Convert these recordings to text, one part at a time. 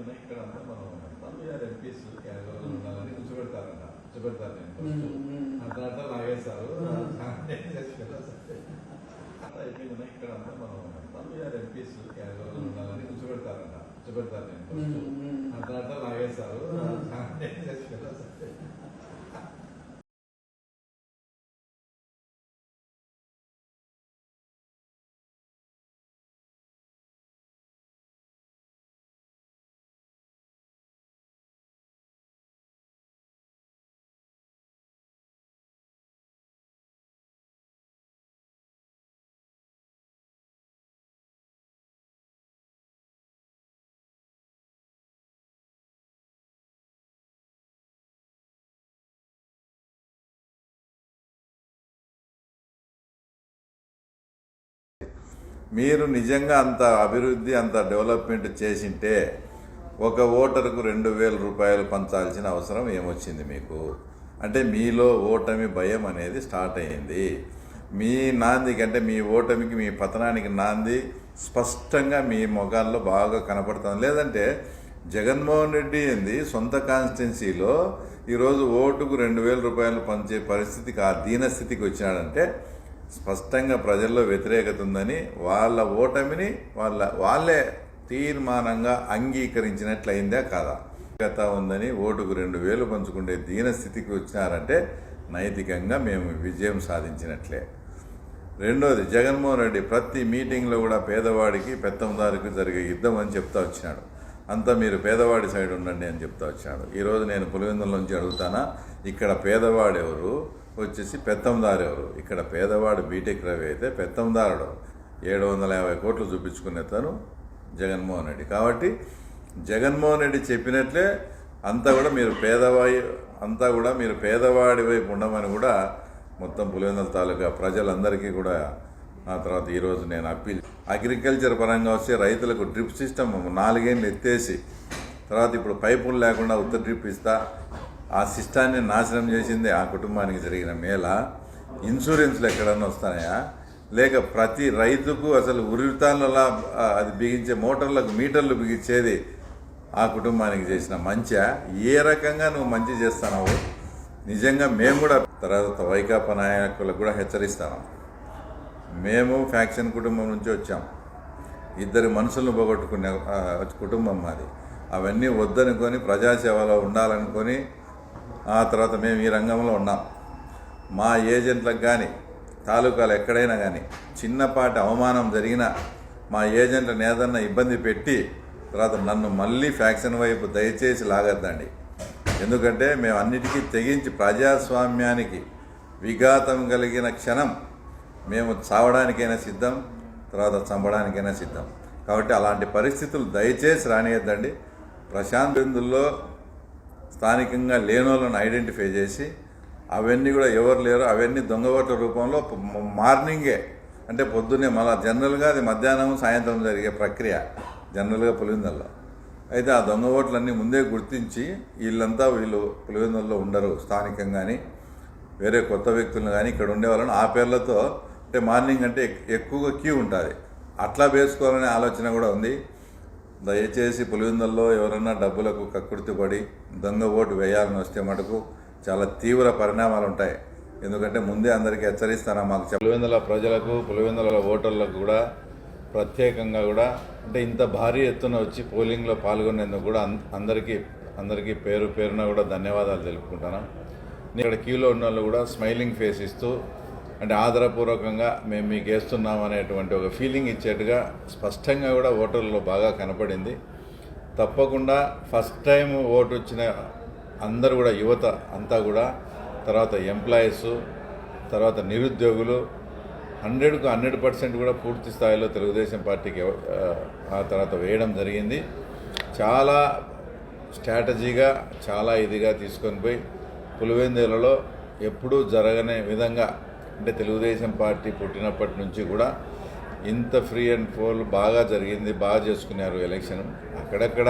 అయిపోయిందన్న ఇక్కడ అంతా మనం వీఆర్ ఎంపీస్ క్యాజువల్ ఉండాలని కూర్చోబెడతారంట. కూర్చోబెడతారు నేను ఫస్ట్. లాగేస్తారు అంతా అయిపోయిందన్న ఇక్కడ అంతా మనం వీఆర్ ఎంపీస్ క్యాజువల్ ఉండాలని కూర్చోబెడతారంట. కూర్చోబెడతారు నేను ఫస్ట్. అట్లా అట్లా లాగేస్తారు మీరు నిజంగా అంత అభివృద్ధి అంత డెవలప్మెంట్ చేసింటే ఒక ఓటరుకు రెండు వేల రూపాయలు పంచాల్సిన అవసరం ఏమొచ్చింది మీకు? అంటే మీలో ఓటమి భయం అనేది స్టార్ట్ అయ్యింది. మీ నాందికి అంటే మీ ఓటమికి మీ పతనానికి నాంది స్పష్టంగా మీ మొగాల్లో బాగా కనపడుతుంది. లేదంటే జగన్మోహన్ రెడ్డి ఏంది? సొంత కాన్స్టిట్యున్సీలో ఈరోజు ఓటుకు రెండు వేల రూపాయలు పంచే పరిస్థితికి ఆ దీనస్థితికి వచ్చినాడంటే స్పష్టంగా ప్రజల్లో వ్యతిరేకత ఉందని వాళ్ళ ఓటమిని వాళ్ళ వాళ్ళే తీర్మానంగా అంగీకరించినట్లయిందే కాదా? గత ఉందని ఓటుకు రెండు వేలు పంచుకుంటే దీనస్థితికి వచ్చినారంటే నైతికంగా మేము విజయం సాధించినట్లే. రెండోది జగన్మోహన్ రెడ్డి ప్రతి మీటింగ్లో కూడా పేదవాడికి పెత్తందారికి జరిగే యుద్ధం అని చెప్తా వచ్చినాడు. అంతా మీరు పేదవాడి సైడ్ ఉండండి అని చెప్తా వచ్చాడు ఈరోజు నేను పులివెందుల నుంచి అడుగుతానా? ఇక్కడ పేదవాడెవరు? వచ్చేసి పెత్తందారు ఎవరు? ఇక్కడ పేదవాడు బీటెక్ రవి అయితే పెత్తందారుడు. ఏడు వందల యాభై కోట్లు చూపించుకునే తను జగన్మోహన్ రెడ్డి. కాబట్టి జగన్మోహన్ రెడ్డి చెప్పినట్లే అంతా కూడా మీరు పేదవాయి అంతా కూడా మీరు పేదవాడి వైపు ఉండమని కూడా మొత్తం పులివెందుల తాలూకా ప్రజలందరికీ కూడా ఆ తర్వాత ఈరోజు నేను అప్పీల్. అగ్రికల్చర్ పరంగా వస్తే రైతులకు డ్రిప్ సిస్టమ్ నాలుగేళ్ళు ఎత్తేసి తర్వాత ఇప్పుడు పైపులు లేకుండా ఉత్తర డ్రిప్ ఇస్తా ఆ సిస్టాన్ని నాశనం చేసింది ఆ కుటుంబానికి జరిగిన మేళ. ఇన్సూరెన్స్లు ఎక్కడన్నా వస్తాయా? లేక ప్రతి రైతుకు అసలు ఉరితాళ్ళలా అది బిగించే మోటార్లకు మీటర్లు బిగించేది ఆ కుటుంబానికి చేసిన మంచా? ఏ రకంగా నువ్వు మంచి చేస్తున్నావు నిజంగా మేము కూడా తర్వాత వైకాపా నాయకులకు కూడా హెచ్చరిస్తాను. మేము ఫ్యాక్షన్ కుటుంబం నుంచి వచ్చాం. ఇద్దరు మనుషులను పోగొట్టుకునే కుటుంబం మాది. అవన్నీ వద్దనుకొని ప్రజాసేవలో ఉండాలనుకొని ఆ తర్వాత మేము ఈ రంగంలో ఉన్నాం. మా ఏజెంట్లకు కానీ తాలూకాలు ఎక్కడైనా కానీ చిన్నపాటి అవమానం జరిగినా మా ఏజెంట్లను ఏదన్నా ఇబ్బంది పెట్టి తర్వాత నన్ను మళ్ళీ ఫ్యాక్షన్ వైపు దయచేసి లాగద్దండి. ఎందుకంటే మేము అన్నిటికీ తెగించి ప్రజాస్వామ్యానికి విఘాతం కలిగిన క్షణం మేము చావడానికైనా సిద్ధం తర్వాత చంపడానికైనా సిద్ధం. కాబట్టి అలాంటి పరిస్థితులు దయచేసి రానియద్దండి. ప్రశాంత్ బిందుల్లో స్థానికంగా లేనోళ్ళను ఐడెంటిఫై చేసి అవన్నీ కూడా ఎవరు లేరు అవన్నీ దొంగవట్ల రూపంలో మార్నింగే అంటే పొద్దున్నే మళ్ళా జనరల్గా అది మధ్యాహ్నం సాయంత్రం జరిగే ప్రక్రియ జనరల్గా పులివెందుల్లో. అయితే ఆ దొంగ ఓట్లన్నీ ముందే గుర్తించి వీళ్ళంతా వీళ్ళు పులివెందుల్లో ఉండరు స్థానికంగాని వేరే కొత్త వ్యక్తులను కానీ ఇక్కడ ఉండే వాళ్ళని ఆ పేర్లతో అంటే మార్నింగ్ అంటే ఎక్కువగా క్యూ ఉంటుంది. అట్లా వేసుకోవాలనే ఆలోచన కూడా ఉంది. దయచేసి పులివెందుల్లో ఎవరైనా డబ్బులకు కక్కుర్తి పడి దొంగ ఓటు వేయాలని వస్తే మటుకు చాలా తీవ్ర పరిణామాలు ఉంటాయి. ఎందుకంటే ముందే అందరికీ హెచ్చరిస్తాను మాకు చెప్ప- పులివెందుల ప్రజలకు పులివెందుల ఓటర్లకు కూడా ప్రత్యేకంగా కూడా అంటే ఇంత భారీ ఎత్తున వచ్చి పోలింగ్లో పాల్గొనేందుకు కూడా అందరికీ అందరికీ పేరు పేరున కూడా ధన్యవాదాలు తెలుపుకుంటాను నేను ఇక్కడ క్యూలో ఉన్న వాళ్ళు కూడా స్మైలింగ్ ఫేస్ ఇస్తూ అంటే ఆదరపూర్వకంగా మేము మీకు వేస్తున్నాం అనేటువంటి ఒక ఫీలింగ్ ఇచ్చేట్టుగా స్పష్టంగా కూడా ఓటర్లలో బాగా కనపడింది. తప్పకుండా ఫస్ట్ టైం ఓటు వచ్చిన అందరు కూడా యువత అంతా కూడా తర్వాత ఎంప్లాయీస్ తర్వాత నిరుద్యోగులు హండ్రెడ్కు హండ్రెడ్ పర్సెంట్ కూడా పూర్తి స్థాయిలో తెలుగుదేశం పార్టీకి ఆ, ఆ తర్వాత వేయడం జరిగింది. చాలా స్ట్రాటజీగా చాలా ఇదిగా తీసుకొని పోయి పులివెందులలో ఎప్పుడూ జరగని విధంగా అంటే తెలుగుదేశం పార్టీ పుట్టినప్పటి నుంచి కూడా ఇంత ఫ్రీ అండ్ ఫోల్ బాగా జరిగింది బాగా చేసుకున్నారు ఎలక్షన్ అక్కడక్కడ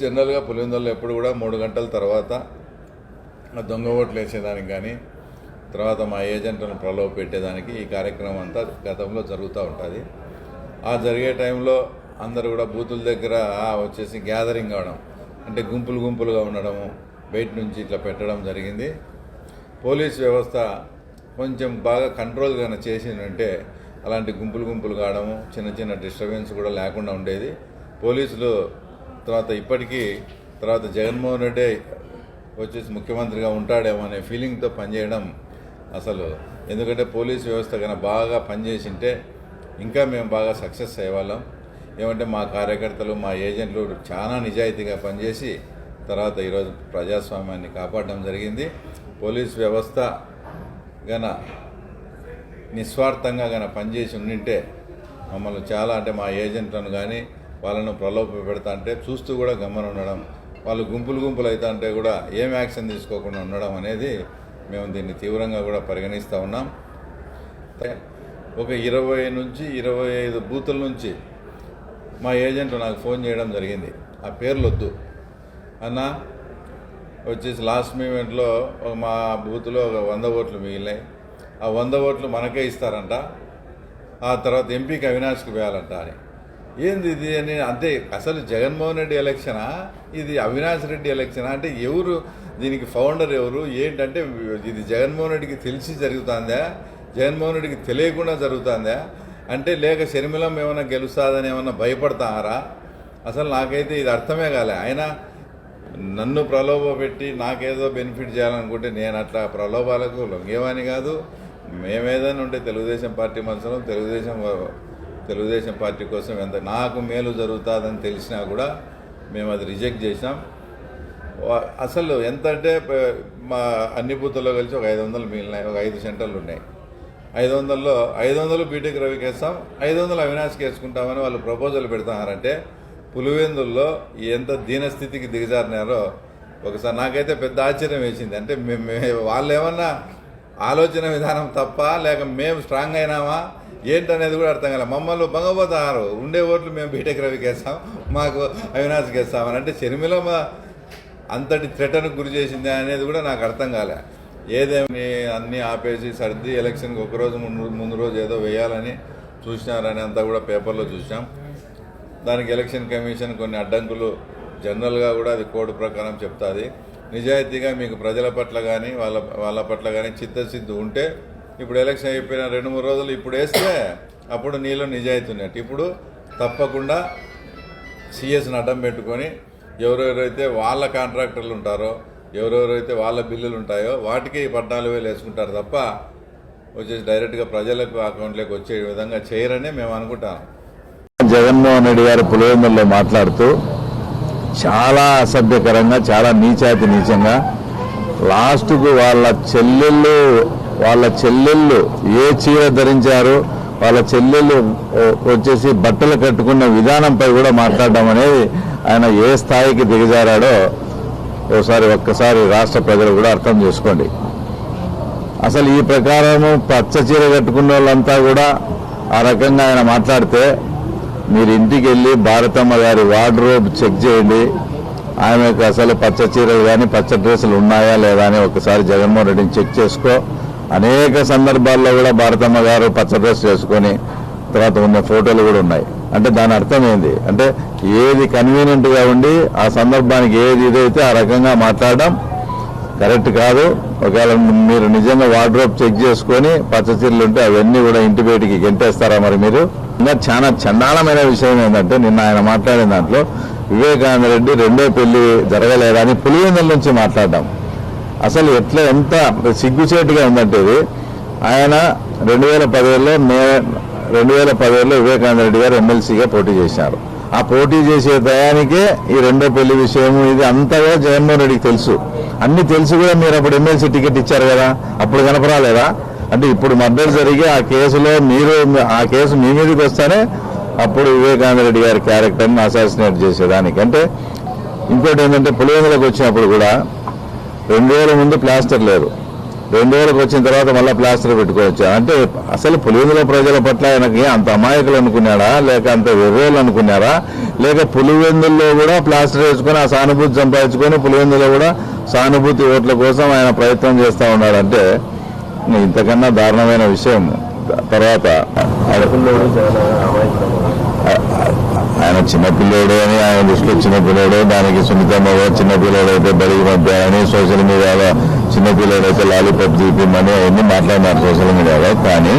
జనరల్గా పులివెందులలో ఎప్పుడు కూడా మూడు గంటల తర్వాత ఆ దొంగ ఓట్లు వేసేదానికి కానీ తర్వాత మా ఏజెంట్లను ప్రలోభ పెట్టేదానికి ఈ కార్యక్రమం అంతా గతంలో జరుగుతూ ఉంటుంది. ఆ జరిగే టైంలో అందరూ కూడా బూతుల దగ్గర వచ్చేసి గ్యాదరింగ్ అవడం అంటే గుంపులు గుంపులుగా ఉండడము బయట నుంచి ఇట్లా పెట్టడం జరిగింది. పోలీస్ వ్యవస్థ కొంచెం బాగా కంట్రోల్ కానీ చేసిందంటే అలాంటి గుంపులు గుంపులు కావడము చిన్న చిన్న డిస్టర్బెన్స్ కూడా లేకుండా ఉండేది. పోలీసులు తర్వాత ఇప్పటికీ తర్వాత జగన్మోహన్ రెడ్డి వచ్చేసి ముఖ్యమంత్రిగా ఉంటాడేమో అనే ఫీలింగ్తో పనిచేయడం అసలు. ఎందుకంటే పోలీస్ వ్యవస్థ కన్నా బాగా పనిచేసింటే ఇంకా మేము బాగా సక్సెస్ అయ్యేవాళ్ళం. ఏమంటే మా కార్యకర్తలు మా ఏజెంట్లు చాలా నిజాయితీగా పనిచేసి తర్వాత ఈరోజు ప్రజాస్వామ్యాన్ని కాపాడడం జరిగింది. పోలీస్ వ్యవస్థ గన నిస్వార్థంగా గన పనిచేసి ఉండింటే మమ్మల్ని చాలా అంటే మా ఏజెంట్లను కానీ వాళ్ళను ప్రలోభ పెడతా అంటే చూస్తూ కూడా గమ్మన ఉండడం వాళ్ళు గుంపులు గుంపులు అవుతా అంటే కూడా ఏం యాక్షన్ తీసుకోకుండా ఉండడం అనేది మేము దీన్ని తీవ్రంగా కూడా పరిగణిస్తూ ఉన్నాం. ఒక ఇరవై నుంచి ఇరవై ఐదు బూతుల నుంచి మా ఏజెంట్ నాకు ఫోన్ చేయడం జరిగింది. ఆ పేర్లు వద్దు వచ్చేసి లాస్ట్ మూమెంట్లో మా బూత్లో ఒక వంద ఓట్లు మిగిలినాయి. ఆ వంద ఓట్లు మనకే ఇస్తారంట. ఆ తర్వాత ఎంపీకి అవినాష్కి వేయాలంట అని. ఏంది ఇది అని అంటే అసలు జగన్మోహన్ రెడ్డి ఎలక్షనా ఇది అవినాష్ రెడ్డి ఎలక్షనా అంటే ఎవరు దీనికి ఫౌండర్ ఎవరు? ఏంటంటే ఇది జగన్మోహన్ రెడ్డికి తెలిసి జరుగుతుందా? జగన్మోహన్ రెడ్డికి తెలియకుండా జరుగుతుందా? అంటే లేక షర్మిలం ఏమైనా గెలుస్తుందని ఏమైనా భయపడతారా? అసలు నాకైతే ఇది అర్థమే కాలే. ఆయన నన్ను ప్రలోభ పెట్టి నాకేదో బెనిఫిట్ చేయాలనుకుంటే నేను అట్లా ప్రలోభాలకు లొంగేవాని కాదు. మేమేదైనా ఉంటే తెలుగుదేశం పార్టీ మనుషులం తెలుగుదేశం తెలుగుదేశం పార్టీ కోసం ఎంత నాకు మేలు జరుగుతుందని తెలిసినా కూడా మేము అది రిజెక్ట్ చేసాం అసలు ఎంత అంటే మా అన్ని బూతుల్లో కలిసి ఒక ఐదు వందలు మిగిలినాయి. ఒక ఐదు సెంటర్లు ఉన్నాయి. ఐదు వందల్లో ఐదు వందలు బీటెక్ రవికి వేస్తాం ఐదు వందలు అవినాష్కి వేసుకుంటామని వాళ్ళు ప్రపోజల్ పెడతారంటే పులివెందుల్లో ఎంత దీనస్థితికి దిగజారినారో ఒకసారి నాకైతే పెద్ద ఆశ్చర్యం వేసింది. అంటే మేము వాళ్ళు ఏమన్నా ఆలోచన విధానం తప్ప? లేక మేము స్ట్రాంగ్ అయినామా? ఏంటనేది కూడా అర్థం కాలే. మమ్మల్ని బంగపోతారు ఉండే ఓట్లు మేము బీటెక్ రవికి వేస్తాం మాకు అవినాష్కి వేస్తామని అంటే షర్మిల మా- అంతటి థ్రెటన్ గురి చేసింది అనేది కూడా నాకు అర్థం కాలే. ఏదేమి అన్నీ ఆపేసి సర్ది ఎలక్షన్కి ఒకరోజు ముందు ముందు రోజు ఏదో వేయాలని చూసినారని అంతా కూడా పేపర్లో చూసాం. దానికి ఎలక్షన్ కమిషన్ కొన్ని అడ్డంకులు జనరల్గా కూడా అది కోడ్ ప్రకారం చెప్తుంది. నిజాయితీగా మీకు ప్రజల పట్ల కానీ వాళ్ళ వాళ్ళ పట్ల కానీ చిత్తశుద్ధి ఉంటే ఇప్పుడు ఎలక్షన్ అయిపోయిన రెండు మూడు రోజులు ఇప్పుడు వేస్తే అప్పుడు నీలో నిజాయితీ ఉన్నట్టు. ఇప్పుడు తప్పకుండా సిఎస్ని అడ్డం పెట్టుకొని ఎవరెవరైతే వాళ్ళ కాంట్రాక్టర్లు ఉంటారో ఎవరెవరైతే వాళ్ళ బిల్లులు ఉంటాయో వాటికి పద్నాలుగు వేలు వేసుకుంటారు తప్ప వచ్చేసి డైరెక్ట్గా ప్రజలకు అకౌంట్లోకి వచ్చే విధంగా చేయరనే మేము అనుకుంటాం. జగన్మోహన్ రెడ్డి గారు పులివెందుల్లో మాట్లాడుతూ చాలా అసభ్యకరంగా చాలా నీచాతి నీచంగా లాస్ట్కు వాళ్ళ చెల్లెళ్ళు వాళ్ళ చెల్లెళ్ళు ఏ చీర ధరించారు వాళ్ళ చెల్లెళ్ళు వచ్చేసి బట్టలు కట్టుకున్న విధానంపై కూడా మాట్లాడడం అనేది ఆయన ఏ స్థాయికి దిగజారాడో ఒకసారి ఒక్కసారి రాష్ట్ర ప్రజలు కూడా అర్థం చేసుకోండి. అసలు ఈ ప్రకారము పచ్చ చీర కట్టుకున్న వాళ్ళంతా కూడా ఆ రకంగా ఆయన మాట్లాడితే మీరు ఇంటికి వెళ్ళి భారతమ్మ గారి వార్డ్రోబ్ చెక్ చేయండి. ఆమెకు అసలు పచ్చ చీరలు కానీ పచ్చ డ్రెస్సులు ఉన్నాయా లేదా అని ఒకసారి జగన్మోహన్ రెడ్డిని చెక్ చేసుకో. అనేక సందర్భాల్లో కూడా భారతమ్మ గారు పచ్చ డ్రెస్ చేసుకొని తర్వాత ఉన్న ఫోటోలు కూడా ఉన్నాయి. అంటే దాని అర్థం ఏంది? అంటే ఏది కన్వీనియంట్గా ఉండి ఆ సందర్భానికి ఏది ఇదైతే ఆ రకంగా మాట్లాడడం కరెక్ట్ కాదు. ఒకవేళ మీరు నిజంగా వార్డ్రోబ్ చెక్ చేసుకొని పచ్చ చీరలు ఉంటే అవన్నీ కూడా ఇంటి బయటికి గెంటేస్తారా మరి మీరు? ఇంకా చాలా చండాలమైన విషయం ఏంటంటే నిన్న ఆయన మాట్లాడిన దాంట్లో వివేకానంద రెడ్డి రెండో పెళ్ళి జరగలేదా అని పులివెందుల నుంచి మాట్లాడడం. అసలు ఎట్లా ఎంత సిగ్గుచేటుగా ఉందంటే ఇది. ఆయన రెండు వేల పదిహేడులో మే రెండు వేల పదిహేడులో వివేకానంద రెడ్డి గారు ఎమ్మెల్సీగా పోటీ చేశారు. ఆ పోటీ చేసే టయానికే ఈ రెండో పెళ్ళి విషయం ఇది అంతగా జగన్మోహన్ రెడ్డికి తెలుసు. అన్ని తెలుసు కూడా మీరు అప్పుడు ఎమ్మెల్సీ టికెట్ ఇచ్చారు కదా. అప్పుడు కనపరాలేదా? అంటే ఇప్పుడు మర్డర్ జరిగి ఆ కేసులో మీరు ఆ కేసు మీ మీదకి వస్తేనే అప్పుడు వివేకానంద రెడ్డి గారి క్యారెక్టర్ని అసాసినేట్ చేసేదానికి. అంటే ఇంకోటి ఏంటంటే పులివెందులకు వచ్చినప్పుడు కూడా రెండు వేల ముందు ప్లాస్టర్ లేదు. రెండు వేలకు వచ్చిన తర్వాత మళ్ళీ ప్లాస్టర్ పెట్టుకోవచ్చు అంటే అసలు పులివెందుల ప్రజల పట్ల ఆయనకి అంత అమాయకులు అనుకున్నాడా? లేక అంత వెర్రోలు అనుకున్నారా? లేక పులివెందుల్లో కూడా ప్లాస్టర్ వేసుకొని ఆ సానుభూతి సంపాదించుకొని పులివెందులో కూడా సానుభూతి ఓట్ల కోసం ఆయన ప్రయత్నం చేస్తూ ఉన్నాడంటే ఇంతకన్నా దారుణమైన విషయం. తర్వాత ఆయన చిన్నపిల్లోడు అని ఆయన దృష్టిలో చిన్నపిల్లోడు దానికి సున్నితమ్మ చిన్నపిల్లోడు అయితే బడికి పంపారని సోషల్ మీడియాలో చిన్నపిల్లోడు అయితే లాలీపాప్ చూపించమని అవన్నీ మాట్లాడినారు సోషల్ మీడియాలో. కానీ